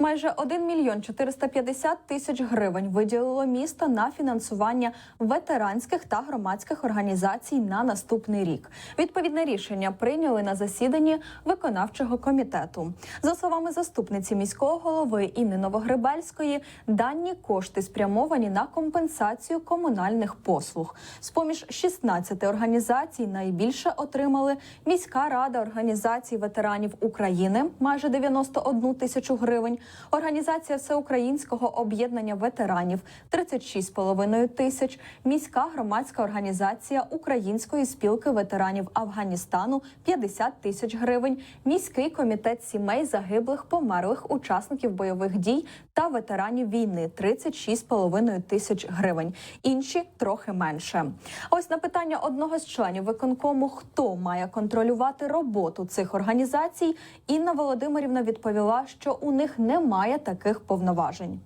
Майже 1 мільйон 450 тисяч гривень виділило місто на фінансування ветеранських та громадських організацій на наступний рік. Відповідне рішення прийняли на засіданні виконавчого комітету. За словами заступниці міського голови Інни Новогребельської, дані кошти спрямовані на компенсацію комунальних послуг. З поміж 16 організацій найбільше отримали міська рада організацій ветеранів України майже 91 тисячу гривень. Організація Всеукраїнського об'єднання ветеранів 36,5 тисяч. Міська громадська організація Української спілки ветеранів Афганістану 50 тисяч гривень. Міський комітет сімей загиблих померлих учасників бойових дій та ветеранів війни 36,5 тисяч гривень. Інші трохи менше. Ось на питання одного з членів виконкому, хто має контролювати роботу цих організацій, Інна Володимирівна відповіла, що у них немає таких повноважень.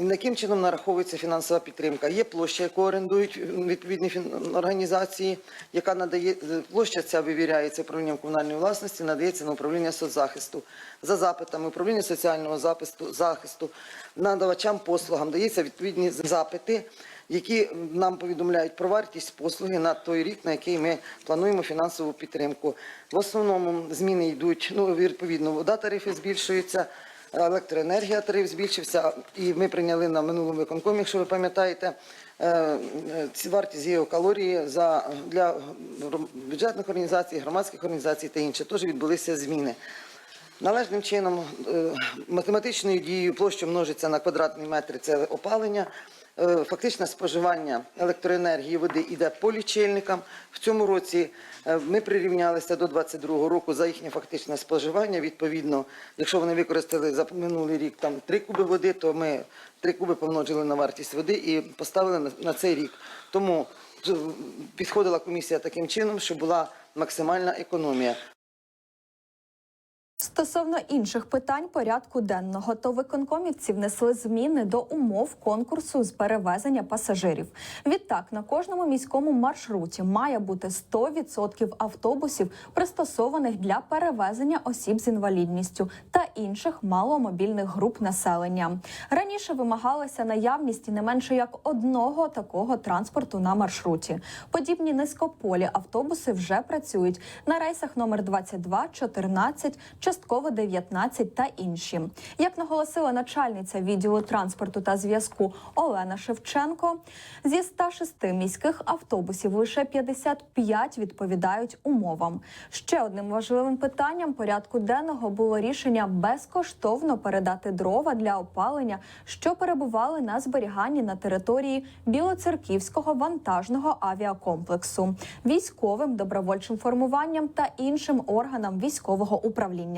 Яким чином нараховується фінансова підтримка? Є площа, яку орендують відповідні організації, яка надає площа ця вивіряється управлінням комунальної власності, надається на управління соцзахисту. За запитами управління соціального захисту, захисту надавачам послугам дається відповідні запити, які нам повідомляють про вартість послуги на той рік, на який ми плануємо фінансову підтримку. В основному зміни йдуть, ну відповідно, вода тарифи збільшуються. Електроенергія тариф збільшився, і ми прийняли на минулому виконкомі, якщо ви пам'ятаєте, е, ці вартість геокалорії за для бюджетних організацій, громадських організацій та інше. Теж відбулися зміни. Належним чином е, математичною дією площа множиться на квадратний метр це опалення. Е, Фактичне споживання електроенергії води йде по лічильникам. В цьому році е, ми прирівнялися до 2022 року за їхнє фактичне споживання. Відповідно, якщо вони використали за минулий рік там 3 куби води, то ми 3 куби помножили на вартість води і поставили на, цей рік. Тому е, підходила комісія таким чином, щоб була максимальна економія. Стосовно інших питань порядку денного, то виконкомівці внесли зміни до умов конкурсу з перевезення пасажирів. Відтак на кожному міському маршруті має бути 100% автобусів, пристосованих для перевезення осіб з інвалідністю та інших маломобільних груп населення. Раніше вимагалася наявність не менше як одного такого транспорту на маршруті. Подібні низькополі автобуси вже працюють на рейсах номер 22, 14, частково 19 та інші. Як наголосила начальниця відділу транспорту та зв'язку Олена Шевченко, зі 106 міських автобусів лише 55 відповідають умовам. Ще одним важливим питанням порядку денного було рішення безкоштовно передати дрова для опалення, що перебували на зберіганні на території Білоцерківського вантажного авіакомплексу, військовим добровольчим формуванням та іншим органам військового управління.